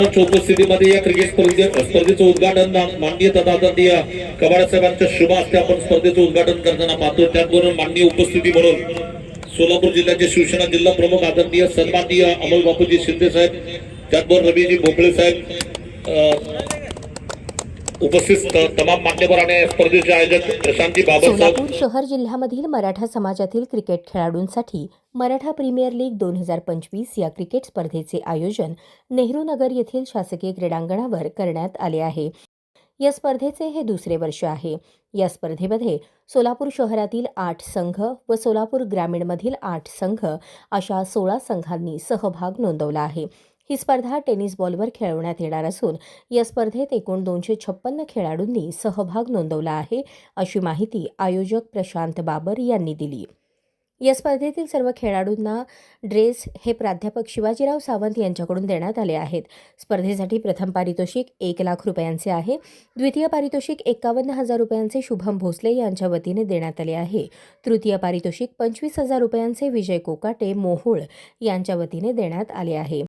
च्या उपस्थितीमध्ये या क्रिकेट स्पर्धे स्पर्धेचं उद्घाटन माननीय तथागतीय कबाड साहेबांच्या शुभ हस्ते आपण स्पर्धेचं उद्घाटन करताना पाहतो. त्याचबरोबर माननीय उपस्थिती म्हणून सोलापूर जिल्ह्याचे शिवसेना जिल्हा प्रमुख आदरणीय सन्माननीय अमोल बापूजी शिंदे साहेब त्याचबरोबर रवीजी भोपळे साहेब उपस्थित तमाम मान्यवर आणि स्पर्धेचे आयोजक प्रशांती बाबत सोलापूर शहर जिल्ह्यामधील मराठा समाजातील क्रिकेट खेळाडूंसाठी मराठा प्रीमियर लीग दोन हजार पंचवीस या क्रिकेट स्पर्धेचे आयोजन नेहरू नगर येथील शासकीय क्रीडांगणावर करण्यात आले आहे. या स्पर्धेचे हे दुसरे वर्ष आहे. या स्पर्धेमध्ये सोलापूर शहरातील आठ संघ व सोलापूर ग्रामीणमधील आठ संघ अशा सोळा संघांनी सहभाग नोंदवला आहे. ही स्पर्धा टेनिस बॉलवर खेळवण्यात येणार असून या स्पर्धेत एकूण दोनशे छप्पन्न खेळाडूंनी सहभाग नोंदवला आहे अशी माहिती आयोजक प्रशांत बाबर यांनी दिली. या स्पर्धेतील सर्व खेळाडूंना ड्रेस हे प्राध्यापक शिवाजीराव सावंत यांच्याकडून देण्यात आले आहेत. स्पर्धेसाठी प्रथम पारितोषिक एक लाख रुपयांचे आहे. द्वितीय पारितोषिक एकावन्न हजार रुपयांचे शुभम भोसले यांच्या वतीने देण्यात आले आहे. तृतीय पारितोषिक पंचवीस हजार रुपयांचे विजय कोकाटे मोहोळ यांच्या वतीने देण्यात आले आहे.